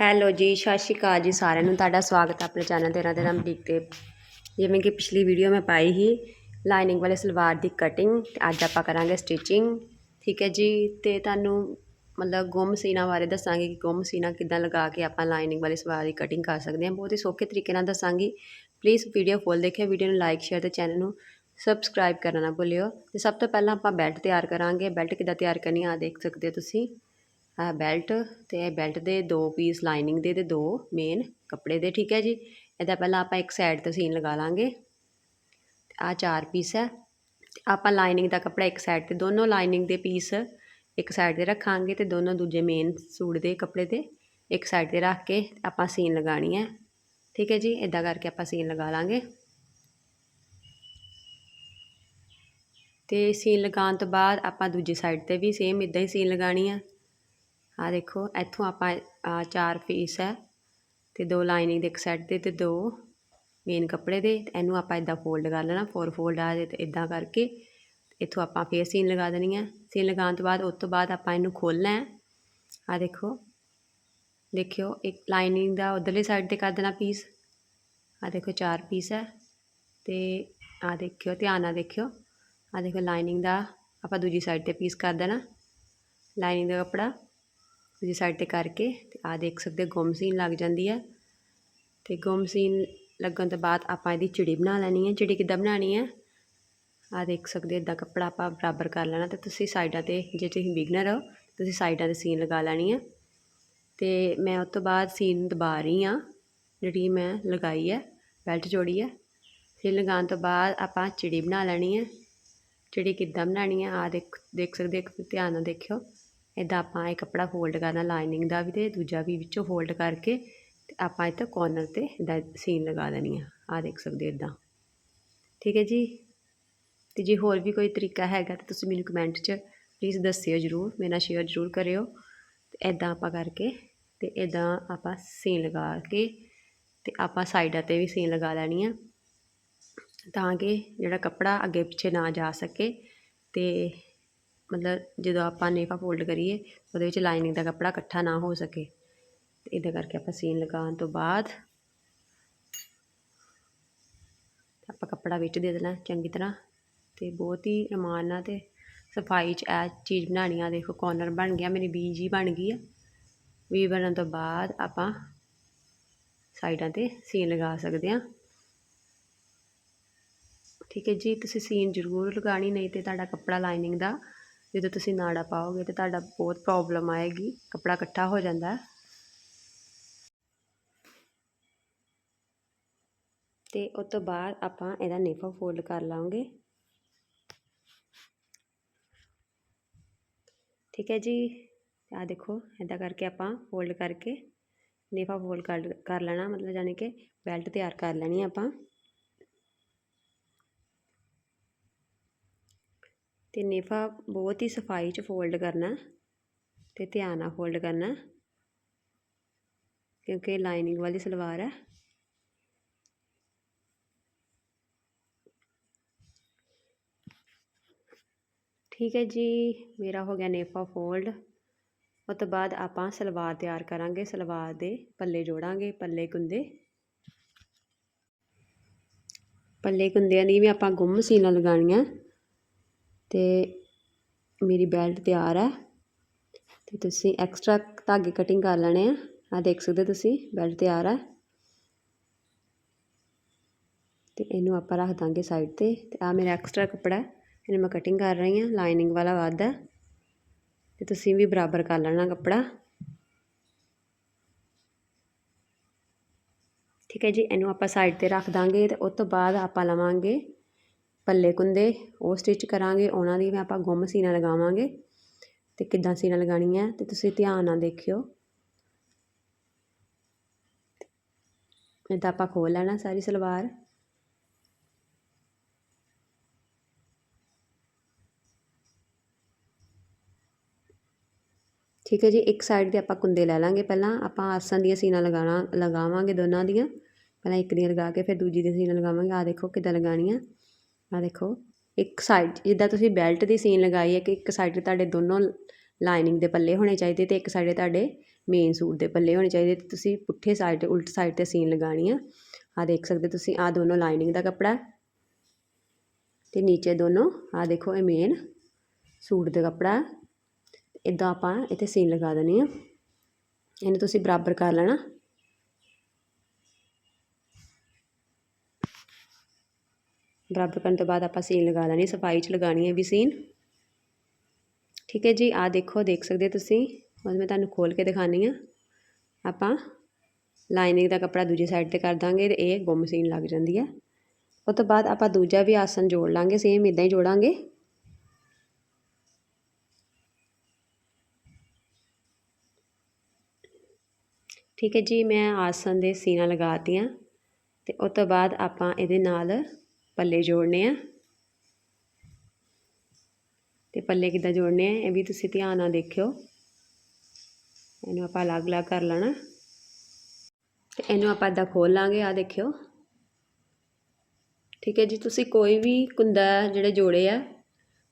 Hello ਜੀ, ਸਤਿ ਸ਼੍ਰੀ ਅਕਾਲ ਜੀ ਸਾਰਿਆਂ ਨੂੰ। ਤੁਹਾਡਾ ਸਵਾਗਤ ਹੈ ਆਪਣੇ ਚੈਨਲ ਤੇ ਰਾਧੇ ਰਾਮ ਤੇ। ਜਿਵੇਂ ਕਿ ਪਿਛਲੀ ਵੀਡੀਓ ਮੈਂ ਪਾਈ ਸੀ ਲਾਈਨਿੰਗ ਵਾਲੇ ਸਲਵਾਰ ਦੀ ਕਟਿੰਗ ਤੇ ਅੱਜ ਆਪਾਂ ਕਰਾਂਗੇ ਸਟਿਚਿੰਗ ਠੀਕ ਹੈ ਜੀ, ਤੇ ਤੁਹਾਨੂੰ ਮਤਲਬ ਗੁੰਮ ਸੀਨਾ ਬਾਰੇ ਦੱਸਾਂਗੇ ਕਿ ਗੁੰਮ ਸੀਨਾ ਕਿੱਦਾਂ ਲਗਾ ਕੇ ਆਪਾਂ ਲਾਈਨਿੰਗ ਵਾਲੇ ਸਲਵਾਰ ਦੀ ਕਟਿੰਗ ਕਰ ਸਕਦੇ ਹਾਂ। ਬਹੁਤ ਹੀ ਸੌਖੇ ਤਰੀਕੇ ਨਾਲ ਦੱਸਾਂਗੀ। ਪਲੀਜ਼ ਵੀਡੀਓ ਫੁੱਲ ਦੇਖਿਓ ਵੀਡੀਓ ਨੂੰ ਲਾਈਕ ਸ਼ੇਅਰ ਤੇ ਚੈਨਲ ਨੂੰ ਸਬਸਕ੍ਰਾਈਬ ਕਰਨਾ ਨਾ ਭੁੱਲਿਓ। ਤੇ ਸਭ ਤੋਂ ਪਹਿਲਾਂ ਆਪਾਂ ਬੈਲਟ ਤਿਆਰ ਕਰਾਂਗੇ। ਬੈਲਟ ਕਿੱਦਾਂ ਤਿਆਰ ਕਰਨੀ ਆ ਦੇਖ ਸਕਦੇ ਹੋ ਤੁਸੀਂ। ਬੈਲਟ ਅਤੇ ਇਹ ਬੈਲਟ ਦੇ ਦੋ ਪੀਸ, ਲਾਈਨਿੰਗ ਦੇ ਅਤੇ ਦੋ ਮੇਨ ਕੱਪੜੇ ਦੇ, ਠੀਕ ਹੈ ਜੀ? ਇਹਦਾ ਪਹਿਲਾਂ ਆਪਾਂ ਇੱਕ ਸਾਈਡ ਤੇ ਸੀਨ ਲਗਾ ਲਾਂਗੇ। ਆ ਚਾਰ ਪੀਸ ਹੈ। ਤੇ ਆਪਾਂ ਲਾਈਨਿੰਗ ਦਾ ਕੱਪੜਾ ਇੱਕ ਸਾਈਡ ਤੇ, ਦੋਨੋਂ ਲਾਈਨਿੰਗ ਦੇ ਪੀਸ ਇੱਕ ਸਾਈਡ ਤੇ ਰੱਖਾਂਗੇ ਤੇ ਦੋਨੋਂ ਦੂਜੇ ਮੇਨ ਸੂਟ ਦੇ ਕੱਪੜੇ ਤੇ ਇੱਕ ਸਾਈਡ ਤੇ ਰੱਖ ਕੇ ਆਪਾਂ ਸੀਨ ਲਗਾਣੀ ਹੈ। ਠੀਕ ਹੈ ਜੀ? ਇਦਾਂ ਕਰਕੇ ਆਪਾਂ ਸੀਨ ਲਗਾ ਲਾਂਗੇ। ਤੇ ਸੀਨ ਲਗਾਉਣ ਤੋਂ ਬਾਅਦ ਆਪਾਂ ਦੂਜੀ ਸਾਈਡ ਤੇ ਵੀ ਸੇਮ ਇਦਾਂ ਹੀ ਸੀਨ ਲਗਾਣੀ ਹੈ। ਆਹ ਦੇਖੋ, ਇੱਥੋਂ ਆਪਾਂ ਆ ਚਾਰ ਪੀਸ ਹੈ ਤੇ ਦੋ ਲਾਈਨਿੰਗ ਦੇ ਇੱਕ ਸਾਈਡ ਤੇ ਤੇ ਦੋ ਮੇਨ ਕੱਪੜੇ ਦੇ। ਇਹਨੂੰ ਆਪਾਂ ਇਦਾਂ ਫੋਲਡ ਕਰ ਲੈਣਾ ਫੋਰ ਫੋਲਡ ਆ ਜੇ ਤੇ ਇਦਾਂ ਕਰਕੇ। ਇੱਥੋਂ ਆਪਾਂ ਫੇਰ ਸੀਨ ਲਗਾ ਦੇਣੀ ਹੈ। ਸੀਨ ਲਗਾਉਣ ਤੋਂ ਬਾਅਦ, ਉਸ ਤੋਂ ਬਾਅਦ ਆਪਾਂ ਇਹਨੂੰ ਖੋਲਣਾ ਹੈ। ਆ ਦੇਖੋ, ਦੇਖਿਓ, ਇੱਕ ਲਾਈਨਿੰਗ ਦਾ ਉਧਰਲੀ ਸਾਈਡ ਤੇ ਕਰ ਦੇਣਾ ਪੀਸ ਆ ਦੇਖੋ, ਚਾਰ ਪੀਸ ਹੈ। ਤੇ ਆ ਦੇਖਿਓ, ਧਿਆਨ ਨਾਲ ਦੇਖਿਓ। ਆ ਦੇਖੋ ਲਾਈਨਿੰਗ ਦਾ ਆਪਾਂ ਦੂਜੀ ਸਾਈਡ ਤੇ ਪੀਸ ਕਰ ਦੇਣਾ। ਲਾਈਨਿੰਗ ਦਾ ਕੱਪੜਾ। ਦੂਜੀ ਸਾਈਡ ਤੇ ਕਰਕੇ ਤੇ ਆ ਦੇਖ ਸਕਦੇ ਗੁੰਮ ਸੀਨ ਲੱਗ ਜਾਂਦੀ ਹੈ ਤੇ ਗੁੰਮ ਸੀਨ ਲੱਗਣ ਤੋਂ ਬਾਅਦ ਆਪਾਂ ਇਹਦੀ ਚਿੜੀ ਬਣਾ ਲੈਣੀ ਹੈ ਚਿੜੀ ਕਿੱਦਾਂ ਬਣਾਉਣੀ ਹੈ ਆ ਦੇਖ ਸਕਦੇ ਇਦਾਂ ਕੱਪੜਾ ਆਪਾਂ ਬਰਾਬਰ ਕਰ ਲੈਣਾ ਤੇ ਤੁਸੀਂ ਸਾਈਡਾਂ ਤੇ, ਜੇ ਤੁਸੀਂ ਬਿਗਨਰ ਹੋ, ਤੁਸੀਂ ਸਾਈਡਾਂ ਤੇ ਸੀਨ ਲਗਾ ਲੈਣੀ ਹੈ ਤੇ ਮੈਂ ਉਸ ਤੋਂ ਬਾਅਦ ਸੀਨ ਦਬਾ ਰਹੀ ਹਾਂ ਜਿਹੜੀ ਮੈਂ ਲਗਾਈ ਹੈ ਬੈਲਟ ਜੋੜੀ ਹੈ ਫਿਰ ਲਗਾਉਣ ਤੋਂ ਬਾਅਦ ਆਪਾਂ ਚਿੜੀ ਬਣਾ ਲੈਣੀ ਹੈ ਚਿੜੀ ਕਿੱਦਾਂ ਬਣਾਉਣੀ ਹੈ ਆ ਦੇਖ ਦੇਖ ਸਕਦੇ ਇੱਕ ਧਿਆਨ ਨਾਲ ਦੇਖਿਓ। ਇਦਾਂ ਆਪਾਂ ਇਹ ਕੱਪੜਾ ਫੋਲਡ ਕਰਨਾ ਲਾਈਨਿੰਗ ਦਾ ਵੀ ਤੇ ਦੂਜਾ ਵੀ ਵਿੱਚੋਂ ਫੋਲਡ ਕਰਕੇ ਤੇ ਆਪਾਂ ਇੱਥੇ ਕੋਰਨਰ ਤੇ ਇਦਾਂ ਸੀਨ ਲਗਾ ਦੇਣੀ ਆ। ਆ ਦੇਖ ਸਕਦੇ ਹੋ ਇਦਾਂ ਠੀਕ ਹੈ ਜੀ? ਤੇ ਜੇ ਹੋਰ ਵੀ ਕੋਈ ਤਰੀਕਾ ਹੈਗਾ ਤਾਂ ਤੁਸੀਂ ਮੈਨੂੰ ਕਮੈਂਟ 'ਚ ਪਲੀਜ਼ ਦੱਸਿਓ ਜਰੂਰ, ਮੇਰੇ ਨਾਲ ਸ਼ੇਅਰ ਜਰੂਰ ਕਰਿਓ। ਤੇ ਇਦਾਂ ਆਪਾਂ ਕਰਕੇ ਤੇ ਇਦਾਂ ਆਪਾਂ ਸੀਨ ਲਗਾ ਕੇ ਤੇ ਆਪਾਂ ਸਾਈਡਾਂ ਤੇ ਵੀ ਸੀਨ ਲਗਾ ਲੈਣੀ ਆ। ਤਾਂ ਕਿ ਜਿਹੜਾ ਕੱਪੜਾ ਅੱਗੇ ਪਿੱਛੇ ਨਾ ਜਾ ਸਕੇ ਤੇ ਮਤਲਬ ਜਦੋਂ ਆਪਾਂ ਨੇਫਾ ਫੋਲਡ ਕਰੀਏ, ਉਹਦੇ ਵਿੱਚ ਲਾਈਨਿੰਗ ਦਾ ਕੱਪੜਾ ਇਕੱਠਾ ਨਾ ਹੋ ਸਕੇ। ਤੇ ਇਦਾਂ ਕਰਕੇ ਆਪਾਂ ਸੀਨ ਲਗਾਉਣ ਤੋਂ ਬਾਅਦ ਆਪਾਂ ਕੱਪੜਾ ਵਿੱਚ ਦੇ ਦੇਣਾ ਚੰਗੀ ਤਰ੍ਹਾਂ। ਤੇ ਬਹੁਤ ਹੀ ਰਮਾਨ ਨਾਲ ਤੇ ਸਫ਼ਾਈ 'ਚ ਇਹ ਚੀਜ਼ ਬਣਾਉਣੀ ਆ। ਦੇਖੋ ਕੋਰਨਰ ਬਣ ਗਿਆ, ਮੇਰੀ ਵੀ ਜੀ ਬਣ ਗਈ ਆ। ਵੀ ਬਣਨ ਤੋਂ ਬਾਅਦ ਆਪਾਂ ਸਾਈਡਾਂ ਤੇ ਸੀਨ ਲਗਾ ਸਕਦੇ ਆ। ਠੀਕ ਹੈ ਜੀ, ਤੁਸੀਂ ਸੀਨ ਜ਼ਰੂਰ ਲਗਾਣੀ ਨਹੀਂ ਤੇ ਤੁਹਾਡਾ ਕੱਪੜਾ ਲਾਈਨਿੰਗ ਦਾ ਜਦੋਂ ਤੁਸੀਂ ਨਾੜਾ ਪਾਓਗੇ ਤਾਂ ਤੁਹਾਡਾ ਬਹੁਤ ਪ੍ਰੋਬਲਮ ਆਏਗੀ, ਕੱਪੜਾ ਇਕੱਠਾ ਹੋ ਜਾਂਦਾ ਤੇ ਉਸ ਤੋਂ ਬਾਅਦ ਆਪਾਂ ਇਹਦਾ ਨੇਫਾ ਫੋਲਡ ਕਰ ਲਾਂਗੇ। ਠੀਕ ਹੈ ਜੀ? ਆ ਦੇਖੋ ਇਦਾਂ ਕਰਕੇ ਆਪਾਂ ਫੋਲਡ ਕਰਕੇ ਨੇਫਾ ਫੋਲਡ ਕਰ ਕਰ ਲੈਣਾ, ਮਤਲਬ ਯਾਨੀ ਕਿ ਬੈਲਟ ਤਿਆਰ ਕਰ ਲੈਣੀ ਆਪਾਂ। ਅਤੇ ਨੇਫਾ ਬਹੁਤ ਹੀ ਸਫ਼ਾਈ 'ਚ ਫੋਲਡ ਕਰਨਾ ਅਤੇ ਧਿਆਨ ਨਾਲ ਫੋਲਡ ਕਰਨਾ, ਕਿਉਂਕਿ ਲਾਈਨਿੰਗ ਵਾਲੀ ਸਲਵਾਰ ਹੈ ਠੀਕ ਹੈ ਜੀ, ਮੇਰਾ ਹੋ ਗਿਆ ਨੇਫਾ ਫੋਲਡ ਉਸ ਤੋਂ ਬਾਅਦ ਆਪਾਂ ਸਲਵਾਰ ਤਿਆਰ ਕਰਾਂਗੇ, ਸਲਵਾਰ ਦੇ ਪੱਲੇ ਜੋੜਾਂਗੇ, ਪੱਲੇ ਕੁੰਦੇ। ਪੱਲੇ ਕੁੰਦਿਆਂ ਦੀ ਵੀ ਆਪਾਂ ਗੁੰਮ ਸੀਨਾ ਲਗਾਉਣੀਆਂ। ਅਤੇ ਮੇਰੀ ਬੈਲਟ ਤਿਆਰ ਹੈ ਅਤੇ ਤੁਸੀਂ ਐਕਸਟਰਾ ਧਾਗੇ ਕਟਿੰਗ ਕਰ ਲੈਣੇ ਆ। ਆਹ ਦੇਖ ਸਕਦੇ ਤੁਸੀਂ, ਬੈਲਟ ਤਿਆਰ ਹੈ। ਤੇ ਇਹਨੂੰ ਆਪਾਂ ਰੱਖ ਦਾਂਗੇ ਸਾਈਡ ਤੇ ਤੇ ਆ ਮੇਰਾ ਐਕਸਟਰਾ ਕੱਪੜਾ ਇਹਨੂੰ ਮੈਂ ਕਟਿੰਗ ਕਰ ਰਹੀ ਹਾਂ ਲਾਈਨਿੰਗ ਵਾਲਾ ਵੱਧ ਹੈ। ਤੇ ਤੁਸੀਂ ਵੀ ਬਰਾਬਰ ਕਰ ਲੈਣਾ ਕੱਪੜਾ। ਠੀਕ ਹੈ ਜੀ, ਇਹਨੂੰ ਆਪਾਂ ਸਾਈਡ ਤੇ ਰੱਖ ਦਾਂਗੇ ਤੇ ਉਸ ਤੋਂ ਬਾਅਦ ਆਪਾਂ ਲਵਾਂਗੇ ਪੱਲੇ ਕੁੰਦੇ, ਉਹ ਸਟਿਚ ਕਰਾਂਗੇ, ਉਹਨਾਂ ਦੀ ਮੈਂ ਆਪਾਂ ਗੁੰਮ ਸੀਨਾ ਲਗਾਵਾਂਗੇ। ਤੇ ਕਿੱਦਾਂ ਸੀਨਾ ਲਗਾਣੀ ਹੈ, ਤੇ ਤੁਸੀਂ ਧਿਆਨ ਨਾਲ ਦੇਖਿਓ। ਇਦਾਂ ਆਪਾਂ ਖੋਲ ਲੈਣਾ ਸਾਰੀ ਸਲਵਾਰ। ਠੀਕ ਹੈ ਜੀ, ਇੱਕ ਸਾਈਡ ਤੇ ਆਪਾਂ ਕੁੰਦੇ ਲੈ ਲਾਂਗੇ ਪਹਿਲਾਂ। ਆਪਾਂ ਆਸਾਂ ਦੀਆਂ ਸੀਨਾ ਲਗਾਣਾ ਲਗਾਵਾਂਗੇ ਦੋਨਾਂ ਦੀਆਂ। ਪਹਿਲਾਂ ਇੱਕ ਦੀਆਂ ਲਗਾ ਕੇ ਫਿਰ ਦੂਜੀ ਦੀ ਸੀਨਾ ਲਗਾਵਾਂਗੇ। ਆ ਦੇਖੋ ਕਿੱਦਾਂ ਲਗਾਣੀ ਆ ਆਹ ਦੇਖੋ, ਇੱਕ ਸਾਈਡ ਜਿੱਦਾਂ ਤੁਸੀਂ ਬੈਲਟ ਦੀ ਸੀਨ ਲਗਾਈ ਹੈ ਕਿ ਇੱਕ ਸਾਈਡ ਤੁਹਾਡੇ ਦੋਨੋਂ ਲਾਈਨਿੰਗ ਦੇ ਪੱਲੇ ਹੋਣੇ ਚਾਹੀਦੇ ਤੇ ਇੱਕ ਸਾਈਡ ਤੁਹਾਡੇ ਮੇਨ ਸੂਟ ਦੇ ਪੱਲੇ ਹੋਣੇ ਚਾਹੀਦੇ ਤੇ ਤੁਸੀਂ ਪੁੱਠੇ ਸਾਈਡ ਉਲਟ ਸਾਈਡ ਤੇ ਸੀਨ ਲਗਾਣੀ ਆ। ਆ ਦੇਖ ਸਕਦੇ ਤੁਸੀਂ ਆ ਦੋਨੋਂ ਲਾਈਨਿੰਗ ਦਾ ਕੱਪੜਾ ਤੇ ਨੀਚੇ ਦੋਨੋਂ ਆ ਦੇਖੋ ਇਹ ਮੇਨ ਸੂਟ ਦਾ ਕੱਪੜਾ ਇਦਾਂ ਆਪਾਂ ਇੱਥੇ ਸੀਨ ਲਗਾ ਦੇਣੀ ਆ। ਇਹਨੂੰ ਤੁਸੀਂ ਬਰਾਬਰ ਕਰ ਲੈਣਾ। ਬਰਾਬਰ ਕਰਨ ਤੋਂ ਬਾਅਦ ਆਪਾਂ ਸੀਨ ਲਗਾ ਲੈਣੀ, ਸਫ਼ਾਈ 'ਚ ਲਗਾਣੀ ਹੈ ਵੀ ਸੀਨ। ਠੀਕ ਹੈ ਜੀ ਆ ਦੇਖੋ, ਦੇਖ ਸਕਦੇ ਤੁਸੀਂ। ਹੁਣ ਮੈਂ ਤੁਹਾਨੂੰ ਖੋਲ ਕੇ ਦਿਖਾਣੀ ਆ ਆਪਾਂ ਲਾਈਨਿੰਗ ਦਾ ਕੱਪੜਾ ਦੂਜੀ ਸਾਈਡ ਤੇ ਕਰ ਦਾਂਗੇ ਤੇ ਇਹ ਗੁੰਮ ਸੀਨ ਲੱਗ ਜਾਂਦੀ ਹੈ। ਉਸ ਤੋਂ ਬਾਅਦ ਆਪਾਂ ਦੂਜਾ ਵੀ ਆਸਨ ਜੋੜ ਲਾਂਗੇ ਸੇਮ ਇਦਾਂ ਹੀ ਜੋੜਾਂਗੇ। ਠੀਕ ਹੈ ਜੀ, ਮੈਂ ਆਸਨ ਦੇ ਸੀਨਾ ਲਗਾਤੀਆਂ ਤੇ ਉਸ ਤੋਂ ਬਾਅਦ ਆਪਾਂ ਇਹਦੇ ਨਾਲ ਪੱਲੇ ਜੋੜਨੇ ਆ। ਤੇ ਪੱਲੇ ਕਿੱਦਾਂ ਜੋੜਨੇ ਆ, ਇਹ ਵੀ ਤੁਸੀਂ ਧਿਆਨ ਨਾਲ ਦੇਖਿਓ। ਇਹਨੂੰ ਆਪਾਂ ਅਲੱਗ-ਅਲੱਗ ਕਰ ਲੈਣਾ। ਤੇ ਇਹਨੂੰ ਆਪਾਂ ਇਦਾਂ ਖੋਲ ਲਾਂਗੇ ਆ ਦੇਖਿਓ। ਠੀਕ ਹੈ ਜੀ, ਤੁਸੀਂ ਕੋਈ ਵੀ ਕੁੰਦਾ ਜਿਹੜੇ ਜੋੜੇ ਆ,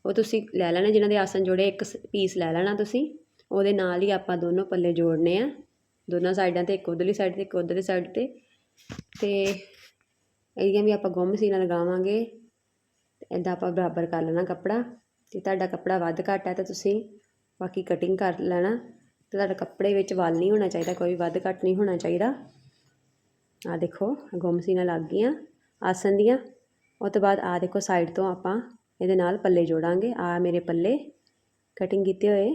ਉਹ ਤੁਸੀਂ ਲੈ ਲੈਣਾ, ਜਿਨ੍ਹਾਂ ਦੇ ਆਸਨ ਜੋੜੇ, ਇੱਕ ਪੀਸ ਲੈ ਲੈਣਾ ਤੁਸੀਂ। ਉਹਦੇ ਨਾਲ ਹੀ ਆਪਾਂ ਦੋਨੋਂ ਪੱਲੇ ਜੋੜਨੇ ਆ। ਦੋਨਾਂ ਸਾਈਡਾਂ ਤੇ, ਇੱਕ ਉਧਰਲੀ ਸਾਈਡ ਤੇ, ਇੱਕ ਉਧਰਲੀ ਸਾਈਡ ਤੇ। ਤੇ ਇਹਦੀਆਂ ਵੀ ਆਪਾਂ ਗੁੰਮ ਸੀਨਾ ਲਗਾਵਾਂਗੇ। ਤੇ ਇਦਾਂ ਆਪਾਂ ਬਰਾਬਰ ਕਰ ਲੈਣਾ ਕੱਪੜਾ। ਤੇ ਤੁਹਾਡਾ ਕੱਪੜਾ ਵੱਧ ਘੱਟ ਹੈ ਤਾਂ ਤੁਸੀਂ ਬਾਕੀ ਕਟਿੰਗ ਕਰ ਲੈਣਾ। ਤੇ ਤੁਹਾਡਾ ਕੱਪੜੇ ਵਿੱਚ ਵੱਲ ਨਹੀਂ ਹੋਣਾ ਚਾਹੀਦਾ, ਕੋਈ ਵੱਧ ਘੱਟ ਨਹੀਂ ਹੋਣਾ ਚਾਹੀਦਾ। ਆ ਦੇਖੋ ਗੁੰਮ ਸੀਨਾ ਲੱਗ ਗਈਆਂ ਆਸਨ ਦੀਆਂ। ਉਹ ਤੋਂ ਬਾਅਦ ਆ ਦੇਖੋ ਸਾਈਡ ਤੋਂ ਆਪਾਂ ਇਹਦੇ ਨਾਲ ਪੱਲੇ ਜੋੜਾਂਗੇ। ਆ ਮੇਰੇ ਪੱਲੇ ਕਟਿੰਗ ਕੀਤੇ ਹੋਏ।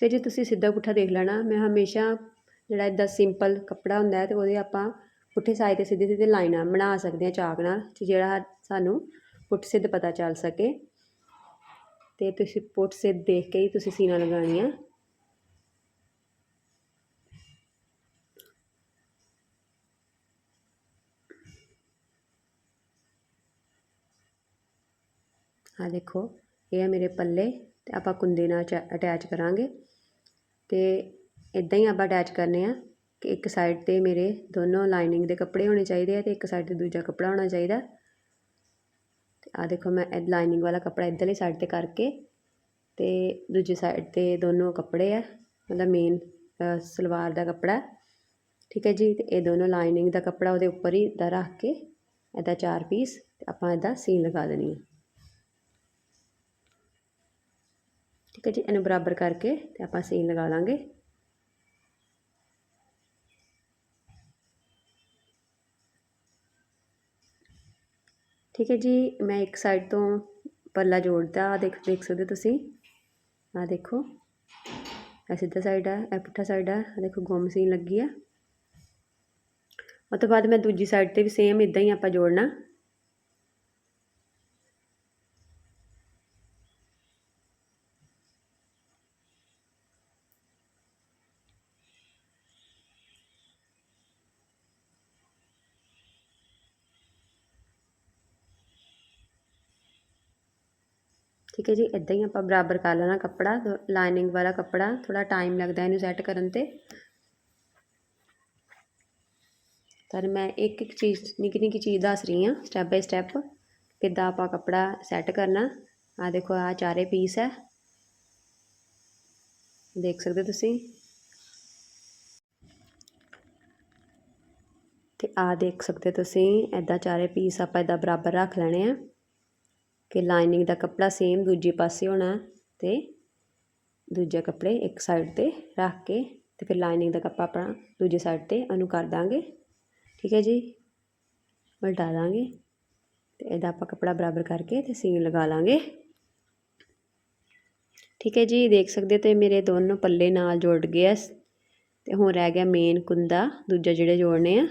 ਠੀਕ ਜੇ ਤੁਸੀਂ ਸਿੱਧਾ ਪੁੱਠਾ ਦੇਖ ਲੈਣਾ, ਮੈਂ ਹਮੇਸ਼ਾ ਜਿਹੜਾ ਇਦਾਂ ਸਿੰਪਲ ਕੱਪੜਾ ਹੁੰਦਾ ਹੈ ਤੇ ਉਹਦੇ ਆਪਾਂ ਪੁੱਠੇ ਸਾਈਡ ਤੇ ਸਿੱਧੇ ਸਿੱਧੇ ਲਾਈਨਾਂ ਬਣਾ ਸਕਦੇ ਹਾਂ ਚਾਕ ਨਾਲ ਜਿਹੜਾ ਸਾਨੂੰ ਪੁੱਠ ਸਿੱਧ ਪਤਾ ਚੱਲ ਸਕੇ। ਤੇ ਤੁਸੀਂ ਪੁੱਠ ਸਿੱਧ ਦੇਖ ਕੇ ਹੀ ਤੁਸੀਂ ਸੀਨਾ ਲਗਾਣੀ ਆ ਆ ਦੇਖੋ, ਇਹ ਹੈ ਮੇਰੇ ਪੱਲੇ। ਅਤੇ ਆਪਾਂ ਕੁੰਦੇ ਨਾਲ ਅਟੈਚ ਕਰਾਂਗੇ। ਅਤੇ ਇੱਦਾਂ ਹੀ ਆਪਾਂ ਅਟੈਚ ਕਰਨੇ ਆ ਕਿ ਇੱਕ ਸਾਈਡ ਤੇ ਮੇਰੇ ਦੋਨੋਂ ਲਾਈਨਿੰਗ ਦੇ ਕੱਪੜੇ ਹੋਣੇ ਚਾਹੀਦੇ ਆ ਅਤੇ ਇੱਕ ਸਾਈਡ ਤੇ ਦੂਜਾ ਕੱਪੜਾ ਹੋਣਾ ਚਾਹੀਦਾ। ਅਤੇ ਆ ਦੇਖੋ ਮੈਂ ਇਹ ਲਾਈਨਿੰਗ ਵਾਲਾ ਕੱਪੜਾ ਇੱਧਰਲੀ ਸਾਈਡ ਤੇ ਕਰਕੇ ਅਤੇ ਦੂਜੀ ਸਾਈਡ ਤੇ ਦੋਨੋਂ ਕੱਪੜੇ ਆ, ਮਤਲਬ ਮੇਨ ਸਲਵਾਰ ਦਾ ਕੱਪੜਾ। ਠੀਕ ਹੈ ਜੀ ਅਤੇ ਇਹ ਦੋਨੋਂ ਲਾਈਨਿੰਗ ਦਾ ਕੱਪੜਾ ਉਹਦੇ ਉੱਪਰ ਹੀ ਦਾ ਰੱਖ ਕੇ ਇਹਦਾ ਚਾਰ ਪੀਸ ਤੇ ਆਪਾਂ ਇਹਦਾ ਸੀਨ ਲਗਾ ਦੇਣੀ ਹੈ ਠੀਕ ਹੈ ਜੀ, ਇਹਨੂੰ ਬਰਾਬਰ ਕਰਕੇ ਤੇ ਆਪਾਂ ਸੀਨ ਲਗਾ ਲਾਂਗੇ। ਠੀਕ ਹੈ ਜੀ, ਮੈਂ ਇੱਕ ਸਾਈਡ ਤੋਂ ਪੱਲਾ ਜੋੜਦਾ ਆ ਦੇਖ ਦੇਖ ਸਕਦੇ ਤੁਸੀਂ? ਆ ਦੇਖੋ, ਇਹ ਸਿੱਧਾ ਸਾਈਡ ਆ, ਇਹ ਪੁੱਠਾ ਸਾਈਡ ਆ ਦੇਖੋ, ਗੁੰਮ ਸੀਨ ਲੱਗੀ ਆ। ਉਸ ਤੋਂ ਬਾਅਦ ਮੈਂ ਦੂਜੀ ਸਾਈਡ ਤੇ ਵੀ ਸੇਮ ਇਦਾਂ ਹੀ ਆਪਾਂ ਜੋੜਨਾ। ਠੀਕ ਹੈ ਜੀ ਇਦਾਂ ਹੀ ਆਪਾਂ ਬਰਾਬਰ ਕਰ ਲੈਣਾ ਕੱਪੜਾ ਲਾਈਨਿੰਗ ਵਾਲਾ ਕੱਪੜਾ ਥੋੜਾ ਟਾਈਮ ਲੱਗਦਾ ਇਹਨੂੰ ਸੈੱਟ ਕਰਨ ਤੇ। ਪਰ ਮੈਂ ਇੱਕ ਇੱਕ ਚੀਜ਼, ਨਿੱਕੀ ਨਿੱਕੀ ਚੀਜ਼ ਦੱਸ ਰਹੀ ਹਾਂ ਸਟੈਪ ਬਾਈ ਸਟੈਪ ਕਿੱਦਾਂ ਆਪਾਂ ਕੱਪੜਾ ਸੈੱਟ ਕਰਨਾ। ਆ ਦੇਖੋ ਆ ਚਾਰੇ ਪੀਸ ਹੈ। ਦੇਖ ਸਕਦੇ ਤੁਸੀਂ? ਤੇ ਆ ਦੇਖ ਸਕਦੇ ਤੁਸੀਂ ਐਦਾਂ ਚਾਰੇ ਪੀਸ ਆਪਾਂ ਐਦਾਂ ਬਰਾਬਰ ਰੱਖ ਲੈਣੇ ਆ। ਕਿ ਲਾਈਨਿੰਗ ਦਾ ਕੱਪੜਾ ਸੇਮ ਦੂਜੇ ਪਾਸੇ ਹੋਣਾ ਤੇ ਦੂਜੇ ਕੱਪੜੇ ਇੱਕ ਸਾਈਡ ਤੇ ਰੱਖ ਕੇ ਤੇ ਫਿਰ ਲਾਈਨਿੰਗ ਦਾ ਕੱਪੜਾ ਆਪਣਾ ਦੂਜੇ ਸਾਈਡ ਤੇ ਅਨੂ ਕਰ ਦਾਂਗੇ। ਠੀਕ ਹੈ ਜੀ? ਉਲਟਾ ਦਾਂਗੇ ਤੇ ਇਹਦਾ ਆਪਾਂ ਕੱਪੜਾ ਬਰਾਬਰ ਕਰਕੇ ਤੇ ਸੀਨ ਲਗਾ ਲਾਂਗੇ। ਠੀਕ ਹੈ ਜੀ? ਦੇਖ ਸਕਦੇ ਤੇ ਮੇਰੇ ਦੋਨੋਂ ਪੱਲੇ ਨਾਲ ਜੁੜ ਗਏ ਤੇ ਹੁਣ ਰਹਿ ਗਿਆ ਮੇਨ ਕੁੰਦਾ, ਦੂਜਾ ਜਿਹੜੇ ਜੋੜਨੇ ਆ।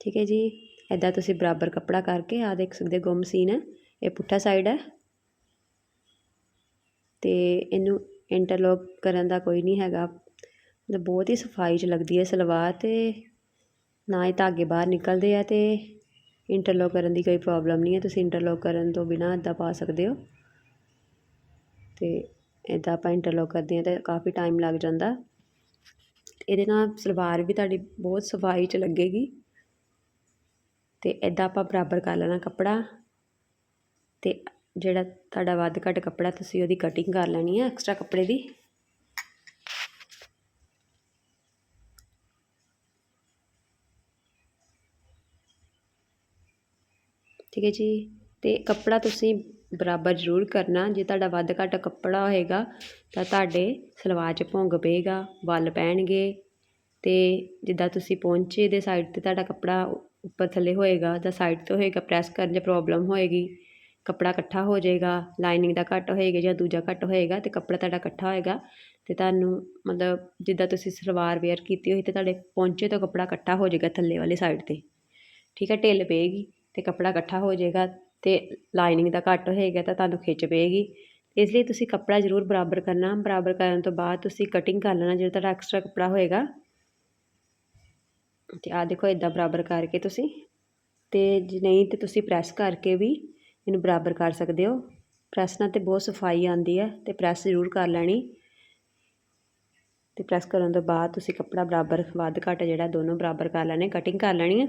ਠੀਕ ਹੈ ਜੀ? ਐਦਾਂ ਤੁਸੀਂ ਬਰਾਬਰ ਕੱਪੜਾ ਕਰਕੇ ਆ ਦੇਖ ਸਕਦੇ ਗੁੰਮ ਸੀਨ ਹੈ, ਇਹ ਪੁੱਠਾ ਸਾਈਡ ਹੈ। ਤੇ ਇਹਨੂੰ ਇੰਟਰਲੋਕ ਕਰਨ ਦਾ ਕੋਈ ਨਹੀਂ ਹੈਗਾ। ਮਤਲਬ ਬਹੁਤ ਹੀ ਸਫ਼ਾਈ 'ਚ ਲੱਗਦੀ ਹੈ ਸਲਵਾਰ ਤੇ, ਨਾ ਹੀ ਧਾਗੇ ਬਾਹਰ ਨਿਕਲਦੇ ਆ ਤੇ ਇੰਟਰਲੋਕ ਕਰਨ ਦੀ ਕੋਈ ਪ੍ਰੋਬਲਮ ਨਹੀਂ ਹੈ। ਤੁਸੀਂ ਇੰਟਰਲੋਕ ਕਰਨ ਤੋਂ ਬਿਨਾ ਇੱਦਾਂ ਪਾ ਸਕਦੇ ਹੋ। ਤੇ ਇੱਦਾਂ ਆਪਾਂ ਇੰਟਰਲੋਕ ਕਰਦੇ ਹਾਂ ਤਾਂ ਕਾਫੀ ਟਾਈਮ ਲੱਗ ਜਾਂਦਾ। ਇਹਦੇ ਨਾਲ ਸਲਵਾਰ ਵੀ ਤੁਹਾਡੀ ਬਹੁਤ ਸਫ਼ਾਈ 'ਚ ਲੱਗੇਗੀ। ਅਤੇ ਇੱਦਾਂ ਆਪਾਂ ਬਰਾਬਰ ਕਰ ਲੈਣਾ ਕੱਪੜਾ ਅਤੇ ਜਿਹੜਾ ਤੁਹਾਡਾ ਵੱਧ ਘੱਟ ਕੱਪੜਾ ਤੁਸੀਂ ਉਹਦੀ ਕਟਿੰਗ ਕਰ ਲੈਣੀ ਹੈ ਐਕਸਟਰਾ ਕੱਪੜੇ ਦੀ। ਠੀਕ ਹੈ ਜੀ? ਤੇ ਕੱਪੜਾ ਤੁਸੀਂ ਬਰਾਬਰ ਜ਼ਰੂਰ ਕਰਨਾ, ਜੇ ਤੁਹਾਡਾ ਵੱਧ ਘੱਟ ਕੱਪੜਾ ਹੋਏਗਾ ਤਾਂ ਤੁਹਾਡੇ ਸਲਵਾਰ 'ਚ ਭੁੰਗ ਪਏਗਾ, ਵੱਲ ਪੈਣਗੇ ਤੇ ਜਿੱਦਾਂ ਤੁਸੀਂ ਪਹੁੰਚੇ ਦੇ ਸਾਈਡ ਤੇ ਤੁਹਾਡਾ ਕੱਪੜਾ ਉੱਪਰ ਥੱਲੇ ਹੋਏਗਾ ਜਾਂ ਸਾਈਡ ਤੋਂ ਹੋਏਗਾ ਪ੍ਰੈਸ ਕਰਨ 'ਚ ਪ੍ਰੋਬਲਮ ਹੋਏਗੀ, ਕੱਪੜਾ ਇਕੱਠਾ ਹੋ ਜਾਏਗਾ ਲਾਈਨਿੰਗ ਦਾ ਘੱਟ ਹੋਏਗਾ ਜਾਂ ਦੂਜਾ ਘੱਟ ਹੋਏਗਾ ਤੇ ਕੱਪੜਾ ਤੁਹਾਡਾ ਇਕੱਠਾ ਹੋਏਗਾ ਤੇ ਤੁਹਾਨੂੰ ਮਤਲਬ ਜਿੱਦਾਂ ਤੁਸੀਂ ਸਲਵਾਰ ਵੇਅਰ ਕੀਤੀ ਹੋਈ ਤੇ ਤੁਹਾਡੇ ਪਹੁੰਚੇ ਤੋਂ ਕੱਪੜਾ ਇਕੱਠਾ ਹੋ ਜਾਏਗਾ ਥੱਲੇ ਵਾਲੀ ਸਾਈਡ ਤੇ। ਠੀਕ ਹੈ, ਢਿੱਲ ਪਏਗੀ ਤੇ ਕੱਪੜਾ ਇਕੱਠਾ ਹੋ ਜਾਏਗਾ ਤੇ ਲਾਈਨਿੰਗ ਦਾ ਘੱਟ ਹੋਏਗਾ ਤਾਂ ਤੁਹਾਨੂੰ ਖਿੱਚ ਪਏਗੀ। ਇਸ ਲਈ ਤੁਸੀਂ ਕੱਪੜਾ ਜ਼ਰੂਰ ਬਰਾਬਰ ਕਰਨਾ, ਬਰਾਬਰ ਕਰਨ ਤੋਂ ਬਾਅਦ ਤੁਸੀਂ ਕਟਿੰਗ ਕਰ ਲੈਣਾ, ਜਿਹੜਾ ਤੁਹਾਡਾ ਐਕਸਟਰਾ ਕੱਪੜਾ ਹੋਏਗਾ। ਤੇ ਆ ਦੇਖੋ ਇਦਾਂ ਬਰਾਬਰ ਕਰਕੇ ਤੁਸੀਂ ਤੇ ਜੇ ਨਹੀਂ ਤੇ ਤੁਸੀਂ ਪ੍ਰੈਸ ਕਰਕੇ ਵੀ ਇਹਨੂੰ ਬਰਾਬਰ ਕਰ ਸਕਦੇ ਹੋ। ਪ੍ਰੈਸ ਨਾਲ ਤੇ ਬਹੁਤ ਸਫ਼ਾਈ ਆਉਂਦੀ ਹੈ ਤੇ ਪ੍ਰੈਸ ਜ਼ਰੂਰ ਕਰ ਲੈਣੀ। ਤੇ ਪ੍ਰੈਸ ਕਰਨ ਤੋਂ ਬਾਅਦ ਤੁਸੀਂ ਕੱਪੜਾ ਬਰਾਬਰ ਵੱਧ ਘੱਟ ਜਿਹੜਾ ਦੋਨੋਂ ਬਰਾਬਰ ਕਰ ਲੈਣੇ ਕਟਿੰਗ ਕਰ ਲੈਣੀ ਹੈ।